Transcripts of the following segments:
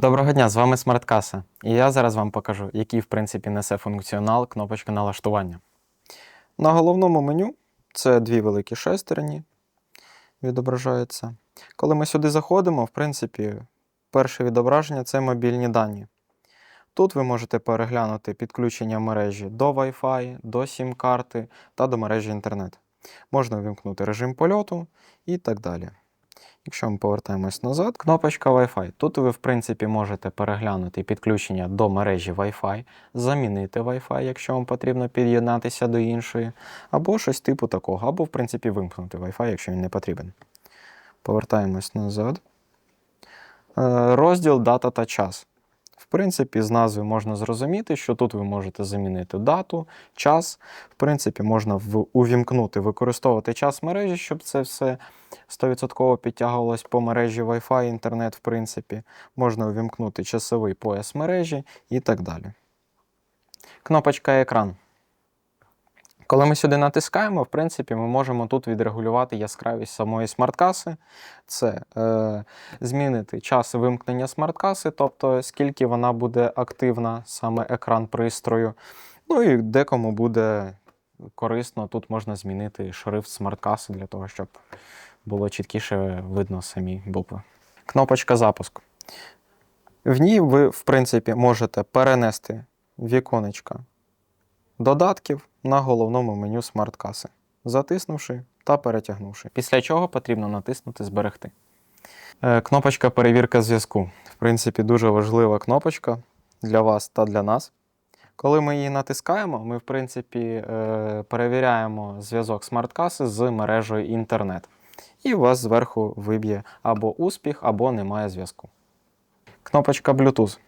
Доброго дня, з вами SmartCasa. І я зараз вам покажу, який в принципі несе функціонал кнопочка налаштування. На головному меню це дві великі шестерні відображаються. Коли ми сюди заходимо, в принципі, перше відображення це мобільні дані. Тут ви можете переглянути підключення мережі до Wi-Fi, до SIM-карти та до мережі інтернет. Можна увімкнути режим польоту і так далі. Якщо ми повертаємось назад, кнопочка Wi-Fi. Тут ви, в принципі, можете переглянути підключення до мережі Wi-Fi, замінити Wi-Fi, якщо вам потрібно під'єднатися до іншої, або щось типу такого, або, в принципі, вимкнути Wi-Fi, якщо він не потрібен. Повертаємось назад. Е, Розділ дата та час. В принципі, з назви можна зрозуміти, що тут ви можете замінити дату, час. В принципі, можна увімкнути, використовувати час мережі, щоб це все 100% підтягувалось по мережі Wi-Fi, інтернет, в принципі. Можна увімкнути часовий пояс мережі і так далі. Кнопочка екран. Коли ми сюди натискаємо, в принципі, ми можемо тут відрегулювати яскравість самої смарт-каси. Це е, змінити час вимкнення смарт-каси, тобто скільки вона буде активна, саме екран пристрою. Ну і декому буде корисно, тут можна змінити шрифт смарт-каси для того, щоб було чіткіше видно самі букви. Кнопочка запуск. В ній ви, в принципі, можете перенести віконечка додатків на головному меню смарт-каси, затиснувши та перетягнувши. Після чого потрібно натиснути Зберегти. Е, Кнопочка перевірка зв'язку. В принципі, дуже важлива кнопочка для вас та для нас. Коли ми її натискаємо, ми, в принципі, е, перевіряємо зв'язок смарт-каси з мережею інтернет. І у вас зверху виб'є або успіх, або немає зв'язку. Кнопочка Bluetooth.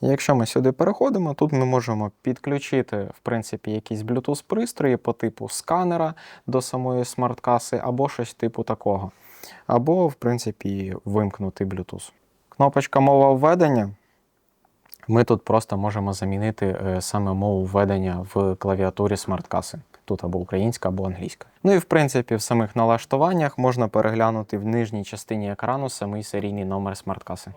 Якщо ми сюди переходимо, тут ми можемо підключити в принципі, якісь Bluetooth пристрої по типу сканера до самої смарт-каси, або щось типу такого. Або, в принципі, вимкнути Bluetooth. Кнопочка мова введення. Ми тут просто можемо замінити е, саме мову введення в клавіатурі смарт-каси. Тут або українська, або англійська. Ну і в принципі, в самих налаштуваннях можна переглянути в нижній частині екрану самий серійний номер смарт-каси.